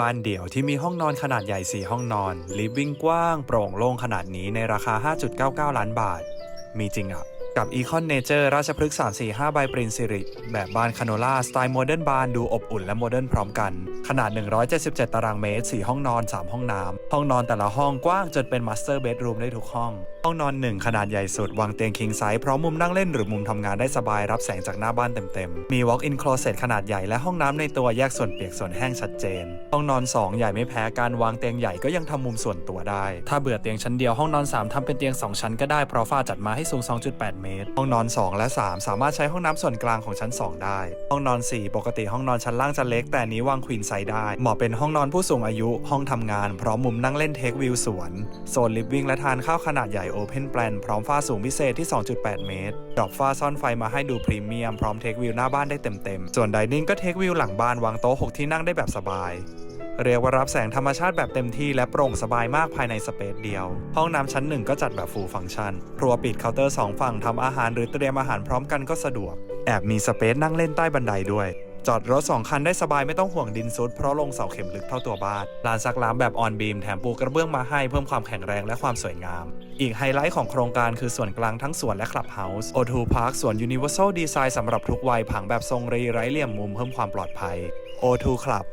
บ้านเดี่ยวที่มีห้องนอนขนาดใหญ่ 4 ห้องนอน ลิฟวิ่งกว้าง โปร่งโล่งขนาดนี้ในราคา 5.99 ล้านบาท มีจริงอะกับ Econ Nature ราชพฤกษ์345 ใบปรินซิริ แบบบ้านคาโนล่าสไตล์โมเดิร์นบานดูอบอุ่นและโมเดิร์นพร้อมกัน ขนาด 177 ตารางเมตร 4 ห้องนอน 3 ห้องน้ำห้องนอนแต่ละห้องกว้างจนเป็นมาสเตอร์เบดรูมได้ทุกห้องห้องนอน1ขนาดใหญ่สุดวางเตียงคิงไซส์พร้อมมุมนั่งเล่นหรือมุมทำงานได้สบายรับแสงจากหน้าบ้านเต็มๆ มี Walk-in closet ขนาดใหญ่และห้องน้ำในตัวแยกส่วนเปียกส่วนแห้งชัดเจน ห้องนอน 2 ใหญ่ไม่แพ้การวางเตียงใหญ่ก็ยังทำมุมส่วนตัวได้ ถ้าเบื่อเตียงชั้นเดียวห้องนอน 3ทำเป็นเตียง 2 ชั้นก็ได้เพราะฝ้าจัดมาให้สูง 2.8 เมตร ห้องนอน 2 และ 3 สามารถใช้ห้องน้ำส่วนกลางของชั้น 2 ได้ ห้องนอน 4 ปกติห้องนอนชั้นล่างจะเล็กแต่นี้วางควีนไซด์ได้เหมาะเป็นห้องนอนผู้สูงอายุ ห้องทำงานพร้อมมุมนั่งเล่นเทควิวสวนโซนลิฟวิ่งและทานข้าวขนาดใหญ่โอเพนแปลนพร้อมฝ้าสูงพิเศษที่ 2.8 เมตรดอกฝ้าซ่อนไฟมาให้ดูพรีเมียมพร้อมเทควิวหน้าบ้านได้เต็มๆ ส่วนไดนิ่งก็เทควิวหลังบ้านวางโต๊ะ 6 ที่นั่งได้แบบสบายเรียกว่ารับแสงธรรมชาติแบบเต็มที่และโปร่งสบายมากภายในสเปซเดียว ห้องน้ำชั้นหนึ่งก็จัดแบบฟูลฟังก์ชันครัวปิดเคาน์เตอร์สองฝั่งทำอาหารหรือเตรียมอาหารพร้อมกันก็สะดวก แอบมีสเปซนั่งเล่นใต้บันไดด้วย จอดรถ 2 คันได้สบายไม่ต้องห่วงดินซุดเพราะลงเสาเข็มลึกเท่าตัวบ้านลานซักล้างแบบออนบีมแถมปูกระเบื้องมาให้เพิ่มความแข็งแรงและความสวยงาม อีกไฮไลท์ของโครงการคือส่วนกลางทั้งสวนและคลับเฮาส์โอทูพาร์คสวนยูนิเวอร์แซลดีไซน์สำหรับทุกวัยผังแบบทรงรีไร้เหลี่ยมมุมเพิ่มความปลอดภัยโอทูคลับ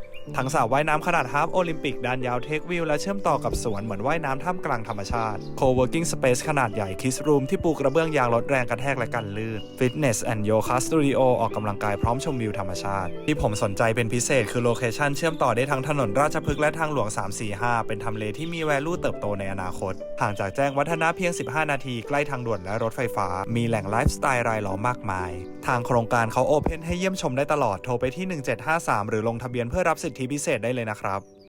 งสระว่ายน้ำขนาดฮาล์ฟโอลิมปิกด้านยาวเทควิวและเชื่อมต่อกับสวนเหมือนว่ายน้ำท่ามกลางธรรมชาติ Co-working Space ขนาดใหญ่คิสรูมที่ปูกระเบื้องยางลดแรงกระแทกและกันลื่น Fitness and Yoga Studio อออกกำลังกายพร้อมชมวิวธรรมชาติ ที่ผมสนใจเป็นพิเศษคือโลเคชันเชื่อมต่อได้ทั้งถนนราชพฤกษ์และทางหลวง 345 เป็นทำเลที่มีแวลูเติบโตในอนาคตห่างจากแจ้งวัฒนะเพียง 15 นาทีใกล้ทางด่วนและรถไฟฟ้า มีแหล่งไลฟ์สไตล์รายล้อมมากมาย ทางโครงการเขาโอเพนให้เยี่ยมชมได้ตลอดโทรไปที่ 1753 หรือลงทะเบียนเพื่อรับสิทธิพิเศษได้เลยนะครับ